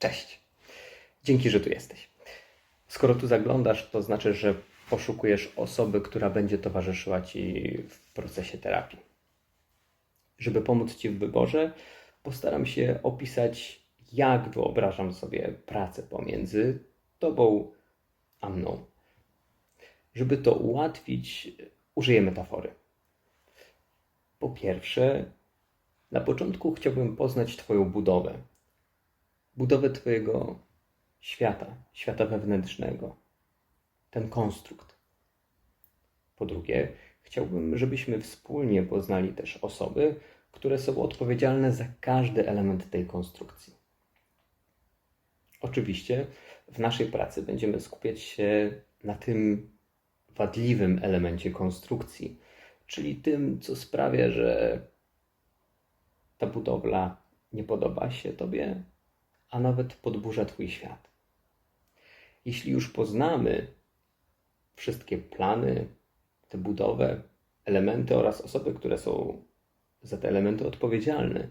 Cześć. Dzięki, że tu jesteś. Skoro tu zaglądasz, to znaczy, że poszukujesz osoby, która będzie towarzyszyła Ci w procesie terapii. Żeby pomóc Ci w wyborze, postaram się opisać, jak wyobrażam sobie pracę pomiędzy Tobą a mną. Żeby to ułatwić, użyję metafory. Po pierwsze, na początku chciałbym poznać Twoją budowę. Budowę Twojego świata, świata wewnętrznego. Ten konstrukt. Po drugie, chciałbym, żebyśmy wspólnie poznali też osoby, które są odpowiedzialne za każdy element tej konstrukcji. Oczywiście w naszej pracy będziemy skupiać się na tym wadliwym elemencie konstrukcji, czyli tym, co sprawia, że ta budowla nie podoba się Tobie, a nawet podburza Twój świat. Jeśli już poznamy wszystkie plany, tę budowę, elementy oraz osoby, które są za te elementy odpowiedzialne,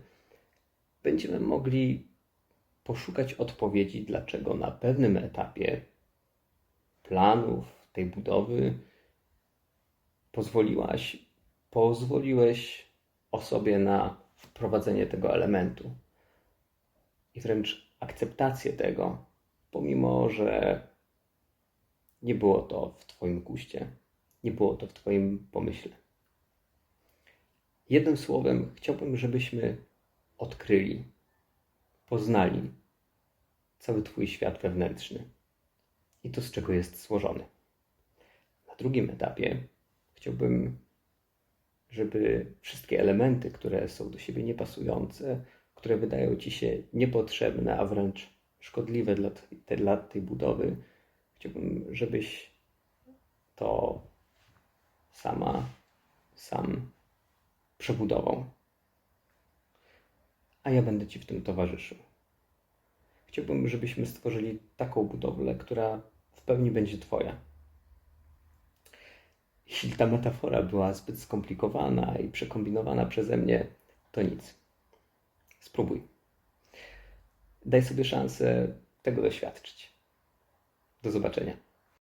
będziemy mogli poszukać odpowiedzi, dlaczego na pewnym etapie planów tej budowy pozwoliłaś, pozwoliłeś osobie na wprowadzenie tego elementu i wręcz akceptację tego, pomimo że nie było to w Twoim guście, nie było to w Twoim pomyśle. Jednym słowem, chciałbym, żebyśmy odkryli, poznali cały Twój świat wewnętrzny i to, z czego jest złożony. Na drugim etapie chciałbym, żeby wszystkie elementy, które są do siebie niepasujące, które wydają ci się niepotrzebne, a wręcz szkodliwe dla, te, dla tej budowy, chciałbym, żebyś to sama, sam przebudował. A ja będę Ci w tym towarzyszył. Chciałbym, żebyśmy stworzyli taką budowlę, która w pełni będzie Twoja. Jeśli ta metafora była zbyt skomplikowana i przekombinowana przeze mnie, to nic. Spróbuj. Daj sobie szansę tego doświadczyć. Do zobaczenia.